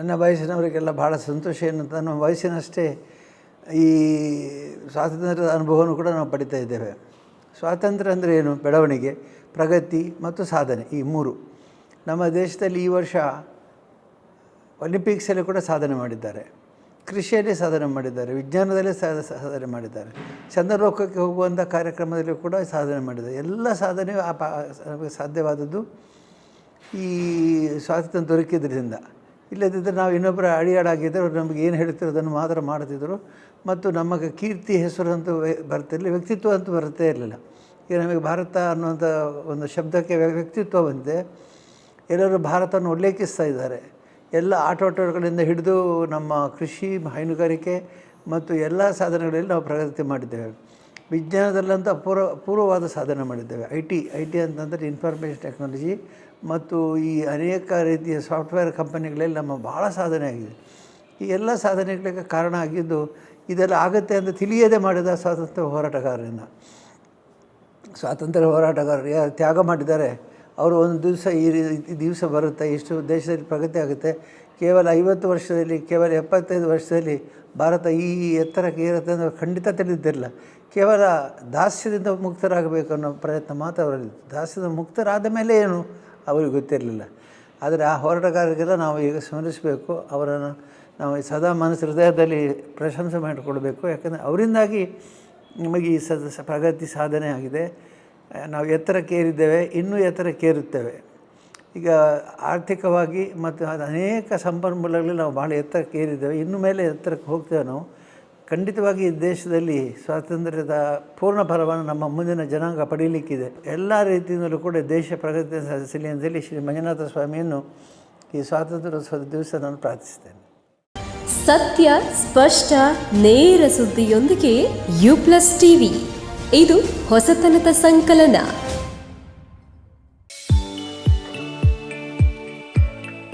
ನನ್ನ ವಯಸ್ಸಿನವರಿಗೆಲ್ಲ ಭಾಳ ಸಂತೋಷ ಏನು ಅಂತ ನಮ್ಮ ವಯಸ್ಸಿನಷ್ಟೇ ಈ ಸ್ವಾತಂತ್ರ್ಯದ ಅನುಭವವನ್ನು ಕೂಡ ನಾವು ಪಡಿತಾ ಇದ್ದೇವೆ. ಸ್ವಾತಂತ್ರ್ಯ ಅಂದರೆ ಏನು? ಬೆಳವಣಿಗೆ, ಪ್ರಗತಿ ಮತ್ತು ಸಾಧನೆ, ಈ ಮೂರು. ನಮ್ಮ ದೇಶದಲ್ಲಿ ಈ ವರ್ಷ ಒಲಿಂಪಿಕ್ಸಲ್ಲಿ ಕೂಡ ಸಾಧನೆ ಮಾಡಿದ್ದಾರೆ. ಕೃಷಿಯಲ್ಲಿ ಸಾಧನೆ ಮಾಡಿದ್ದಾರೆ, ವಿಜ್ಞಾನದಲ್ಲಿ ಸಾಧನೆ ಮಾಡಿದ್ದಾರೆ. ಚಂದ್ರಲೋಕಕ್ಕೆ ಹೋಗುವಂಥ ಕಾರ್ಯಕ್ರಮದಲ್ಲಿ ಕೂಡ ಸಾಧನೆ ಮಾಡಿದ್ದಾರೆ. ಎಲ್ಲ ಸಾಧನೆಯು ಆ ಸಾಧ್ಯವಾದದ್ದು ಈ ಸ್ವಾತಂತ್ರ್ಯ ದೊರಕಿದ್ರಿಂದ. ಇಲ್ಲದಿದ್ದರೆ ನಾವು ಇನ್ನೊಬ್ಬರ ಅಡಿಯಾಡಾಗಿದ್ದರೆ ಅವ್ರು ನಮಗೆ ಏನು ಹೇಳ್ತಿರೋ ಅದನ್ನು ಮಾತ್ರ ಮಾಡ್ತಿದ್ದರು ಮತ್ತು ನಮಗೆ ಕೀರ್ತಿ ಹೆಸರು ಅಂತೂ ಬರ್ತಿರಲಿಲ್ಲ ವ್ಯಕ್ತಿತ್ವ ಅಂತೂ ಬರುತ್ತೇ ಇರಲಿಲ್ಲ. ಈಗ ನಮಗೆ ಭಾರತ ಅನ್ನುವಂಥ ಒಂದು ಶಬ್ದಕ್ಕೆ ವ್ಯ- ವ್ಯಕ್ತಿತ್ವ ಬಂದಿದೆ. ಎಲ್ಲರೂ ಭಾರತವನ್ನು ಉಲ್ಲೇಖಿಸ್ತಾ ಇದ್ದಾರೆ. ಎಲ್ಲ ಆಟೋಟಗಳಿಂದ ಹಿಡಿದು ನಮ್ಮ ಕೃಷಿ ಹೈನುಗಾರಿಕೆ ಮತ್ತು ಎಲ್ಲ ಸಾಧನೆಗಳಲ್ಲಿ ನಾವು ಪ್ರಗತಿ ಮಾಡಿದ್ದೇವೆ. ವಿಜ್ಞಾನದಲ್ಲಂತೂ ಅಪೂರ್ವ, ಅಪೂರ್ವವಾದ ಸಾಧನೆ ಮಾಡಿದ್ದೇವೆ. ಐ ಟಿ ಐ ಟಿ ಅಂತಂದರೆ ಇನ್ಫಾರ್ಮೇಷನ್ ಟೆಕ್ನಾಲಜಿ ಮತ್ತು ಈ ಅನೇಕ ರೀತಿಯ ಸಾಫ್ಟ್ವೇರ್ ಕಂಪನಿಗಳಲ್ಲಿ ನಮ್ಮ ಭಾಳ ಸಾಧನೆ ಆಗಿದೆ. ಈ ಎಲ್ಲ ಸಾಧನೆಗಳಿಗೆ ಕಾರಣ ಆಗಿದ್ದು ಇದೆಲ್ಲ ಆಗುತ್ತೆ ಅಂತ ತಿಳಿಯದೆ ಮಾಡಿದ ಸ್ವಾತಂತ್ರ್ಯ ಹೋರಾಟಗಾರರಿಂದ. ಸ್ವಾತಂತ್ರ್ಯ ಹೋರಾಟಗಾರರು ಯಾರು ತ್ಯಾಗ ಮಾಡಿದ್ದಾರೆ, ಅವರು ಒಂದು ದಿವಸ ಈ ರೀತಿ ದಿವಸ ಬರುತ್ತೆ, ಇಷ್ಟು ದೇಶದಲ್ಲಿ ಪ್ರಗತಿ ಆಗುತ್ತೆ. ಕೇವಲ ಐವತ್ತು ವರ್ಷದಲ್ಲಿ, ಕೇವಲ ಎಪ್ಪತ್ತೈದು ವರ್ಷದಲ್ಲಿ ಭಾರತ ಈ ಎತ್ತರಕ್ಕೆ ಏರುತ್ತೆ ಅಂತ ಖಂಡಿತ ತಿಳಿದಿರಲಿಲ್ಲ ಕೇವಲ ದಾಸ್ಯದಿಂದ ಮುಕ್ತರಾಗಬೇಕು ಅನ್ನೋ ಪ್ರಯತ್ನ ಮಾತ್ರ ಅವರಲ್ಲಿ ದಾಸ್ಯದ ಮುಕ್ತರಾದ ಮೇಲೆ ಏನು ಅವರಿಗೆ ಗೊತ್ತಿರಲಿಲ್ಲ. ಆದರೆ ಆ ಹೋರಾಟಗಾರರಿಗೆಲ್ಲ ನಾವು ಈಗ ಸ್ಮರಿಸಬೇಕು, ಅವರನ್ನು ನಾವು ಸದಾ ಮನಸ್ಸು ಹೃದಯದಲ್ಲಿ ಪ್ರಶಂಸೆ ಮಾಡಿಕೊಳ್ಬೇಕು ಯಾಕಂದರೆ ಅವರಿಂದಾಗಿ ನಮಗೆ ಈ ಸದ ಪ್ರಗತಿ ಸಾಧನೆ ಆಗಿದೆ. ನಾವು ಎತ್ತರಕ್ಕೇರಿದ್ದೇವೆ, ಇನ್ನೂ ಎತ್ತರಕ್ಕೇರುತ್ತೇವೆ. ಈಗ ಆರ್ಥಿಕವಾಗಿ ಮತ್ತು ಅನೇಕ ಸಂಪನ್ಮೂಲಗಳಲ್ಲಿ ನಾವು ಭಾಳ ಎತ್ತರಕ್ಕೆ ಏರಿದ್ದೇವೆ ಇನ್ನು ಮೇಲೆ ಎತ್ತರಕ್ಕೆ ಹೋಗ್ತೇವೆ ನಾವು. ಖಂಡಿತವಾಗಿ ದೇಶದಲ್ಲಿ ಸ್ವಾತಂತ್ರ್ಯದ ಪೂರ್ಣ ಫಲವನ್ನು ನಮ್ಮ ಮುಂದಿನ ಜನಾಂಗ ಪಡೀಲಿಕ್ಕಿದೆ. ಎಲ್ಲ ರೀತಿಯಿಂದಲೂ ಕೂಡ ದೇಶ ಪ್ರಗತಿ ಸಾಧಿಸಲಿ ಅಂತೇಳಿ ಶ್ರೀ ಮಂಜುನಾಥ ಸ್ವಾಮಿಯನ್ನು ಈ ಸ್ವಾತಂತ್ರ್ಯೋತ್ಸವದ ದಿವಸ ನಾನು ಪ್ರಾರ್ಥಿಸ್ತೇನೆ ಸತ್ಯ, ಸ್ಪಷ್ಟ, ನೇರ ಸುದ್ದಿಯೊಂದಿಗೆ ಯು ಪ್ಲಸ್ ಟಿವಿ. ಇದು ಹೊಸತನದ ಸಂಕಲನ.